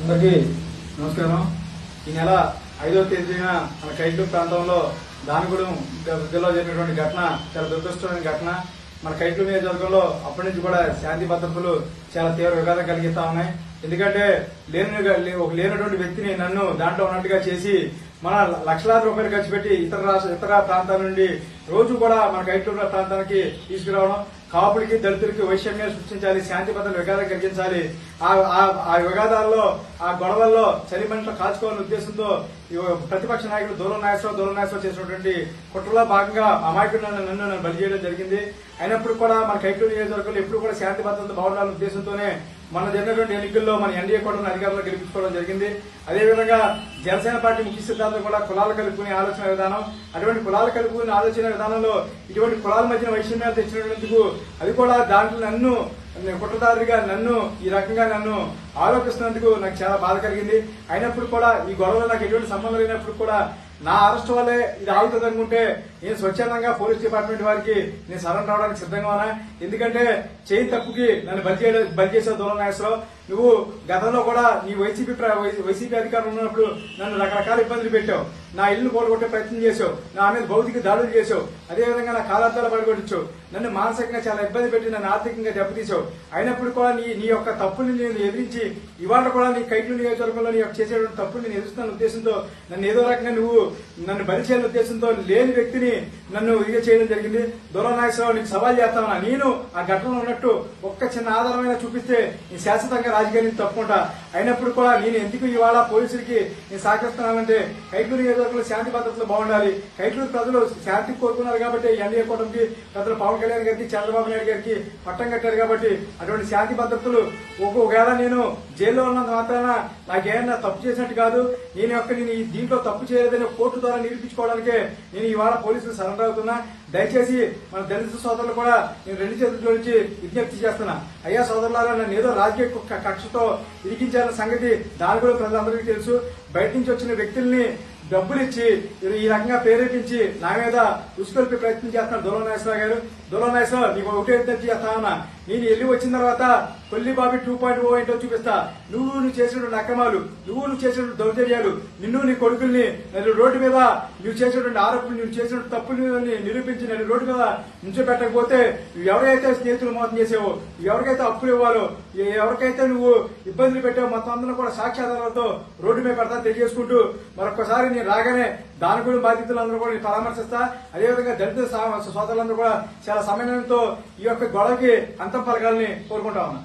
అందరికీ నమస్కారం. ఈ నెల ఐదో తేదీన మన కైట్లూరు ప్రాంతంలో దానిగూడెం జిల్లాలో జరిగినటువంటి ఘటన చాలా దురదృష్టమైన ఘటన. మన కైట్లూరు నియోజకవర్గంలో అప్పటి నుంచి కూడా శాంతి భద్రతలు చాలా తీవ్ర విఘాతం కలిగిస్తా ఉన్నాయి. ఎందుకంటే లేని ఒక లేనటువంటి వ్యక్తిని నన్ను దాంట్లో ఉన్నట్టుగా చేసి మన లక్షలాది రూపాయలు ఖర్చు పెట్టి ఇతర రాష్ట్ర ఇతర ప్రాంతాల నుండి రోజు కూడా మన కైట్లూరు ప్రాంతానికి తీసుకురావడం కాపుడికి దళితులకి వైషమ్యాలు సృష్టించాలి శాంతి భద్రత విఘాతం కలిగించాలి. ఆ- ఆ- ఆ విఘాతాల్లో ఆ గొడవల్లో చలిమంటలు కాల్చుకోవాలనే ఉద్దేశంతో ప్రతిపక్ష నాయకుడు దూరం నాయసరావు దూరం నాయకరావు చేసినటువంటి కుట్రలో భాగంగా అమాయకుడు నన్ను నన్ను నన్ను బలి చేయడం జరిగింది. అయినప్పుడు కూడా మన కైకూరు నియోజకవర్గంలో ఎప్పుడు కూడా శాంతి భద్రత బాగుండాలనే ఉద్దేశంతోనే మన జరిగినటువంటి ఎన్నికల్లో మన ఎన్డీఏ కూడా అధికారంలో గెలిపించుకోవడం జరిగింది. అదేవిధంగా జనసేన పార్టీ ముఖ్య సిద్ధాంతం కూడా కులాలు కలుపుకునే ఆలోచన విధానం అటువంటి కులాలు కలుపుకునే ఆలోచన విధానంలో ఇటువంటి కులాల మధ్యన వైషమ్యాలు తెచ్చినందుకు అది కూడా దాంట్లో నన్ను కుట్రదారుడిగా నన్ను ఈ రకంగా నన్ను ఆరోపిస్తున్నందుకు నాకు చాలా బాధ కలిగింది. అయినప్పుడు కూడా ఈ గొడవలో నాకు ఎటువంటి సంబంధం లేనప్పుడు కూడా నా అరెస్ట్ వల్లే ఇది ఆగుతుంది అనుకుంటే నేను స్వచ్ఛందంగా పోలీస్ డిపార్ట్మెంట్ వారికి నేను సరెండర్ అవడానికి సిద్ధంగా ఉన్నా. ఎందుకంటే చేయి తప్పుకి నన్ను బలి చేయడం బలి చేసే దూరం నాగేశ్వరరావు నువ్వు గతంలో కూడా నీ వైసీపీ ప్ర- వై- వైసీపీ అధికారులు ఉన్నప్పుడు నన్ను రకరకాల ఇబ్బందులు పెట్టావు. నా ఇల్లు పోగొట్టే ప్రయత్నం చేసావు నా మీద భౌతిక దాడులు చేసావు అదేవిధంగా నా కాలార్థాలు పడగొట్టించావు. నన్ను మానసికంగా చాలా ఇబ్బంది పెట్టి నన్ను ఆర్థికంగా దెబ్బతీసావు అయినప్పుడు కూడా నీ నీ యొక్క తప్పుని నేను ఎదిరించి ఇవాళ కూడా నీ కైట్లు నియోజకవర్గంలో నీ యొక్క చేసేటువంటి తప్పుని నేను ఎదురుస్తున్న ఉద్దేశంతో నన్ను ఏదో రకంగా నువ్వు నన్ను బలి చేయని ఉద్దేశంతో లేని వ్యక్తిని నన్ను ఇది చేయడం జరిగింది. దూరం నాగేశ్వరరావు నీకు సవాల్ చేస్తామన్నా. నేను ఆ ఘటనలో ఉన్నట్టు ఒక్క చిన్న ఆధారమైన చూపిస్తే నేను శాశ్వతంగా రాజకీయాన్ని తప్పుకుంటా. అయినప్పుడు కూడా నేను ఎందుకు ఇవాళ పోలీసులకి నేను సహకరిస్తున్నానంటే కైకూరు నియోజకవర్గంలో శాంతి భద్రతలు బాగుండాలి. కైకూరు ప్రజలు శాంతి కోరుకున్నారు కాబట్టి ఎన్డీఏ కూటమికి ప్రజలు పవన్ కళ్యాణ్ గారికి చంద్రబాబు నాయుడు గారికి పట్టం కట్టారు కాబట్టి అటువంటి శాంతి భద్రతలు ఒక్కొక్కవేళ ఒకవేళ నేను జైల్లో ఉన్నంత మాత్రాన నాకేమన్నా తప్పు చేసినట్టు కాదు. నేను యొక్క నేను దీంట్లో తప్పు చేయలేదని కోర్టు ద్వారా నిరూపించుకోవడానికే నేను ఇవాళ పోలీసులు సరెండర్ అవుతున్నా. దయచేసి మన దళిత సోదరులు కూడా నేను రెండు చేతులు జోడించి విజ్ఞప్తి చేస్తున్నా. అయ్యా సోదరులారా నన్ను ఏదో రాజకీయ కక్షతో ఇరికించాలన్న సంగతి దాని కూడా ప్రజలందరికీ తెలుసు. బయట నుంచి వచ్చిన వ్యక్తుల్ని డబ్బులు ఇచ్చి ఈ రకంగా ప్రేరేపించి నా మీద ఉసుకొల్పే ప్రయత్నం చేస్తున్నారు దూరం నాగేశ్వరరావు గారు. దూరం నాగేశ్వరరావు నీకు ఒకటే విజ్ఞప్తి చేస్తానన్నా నేను వెళ్ళి వచ్చిన తర్వాత కొల్లిబాబి టూ పాయింట్ ఓ oh ఏంటో చూపిస్తా. నువ్వు నువ్వు చేసినటువంటి అక్రమాలు నువ్వు నువ్వు చేసినటువంటి దౌర్జర్యాలు నిన్ను నీ కొడుకుల్ని రోడ్డు మీద నువ్వు చేసినటువంటి ఆరోపణలు నువ్వు చేసిన తప్పులు నిరూపించి నన్ను రోడ్డు మీద నుంచోబెట్టకపోతే పెట్టకపోతే ఎవరైతే స్నేహితులు మోసం చేసావో ఎవరికైతే అప్పులు ఇవ్వాలో ఎవరికైతే నువ్వు ఇబ్బందులు పెట్టావో మొత్తం అందరూ కూడా సాక్ష్యాధారాలతో రోడ్డు మీద పెడతా తెలియజేసుకుంటూ మరొకసారి నేను రాగానే దాని కూడా బాధితులందరూ కూడా నేను పరామర్శిస్తా. అదేవిధంగా దళిత సోదరులందరూ కూడా చాలా సమన్వయంతో ఈ యొక్క గొడవకి అంతం పలకాలని కోరుకుంటా ఉన్నా.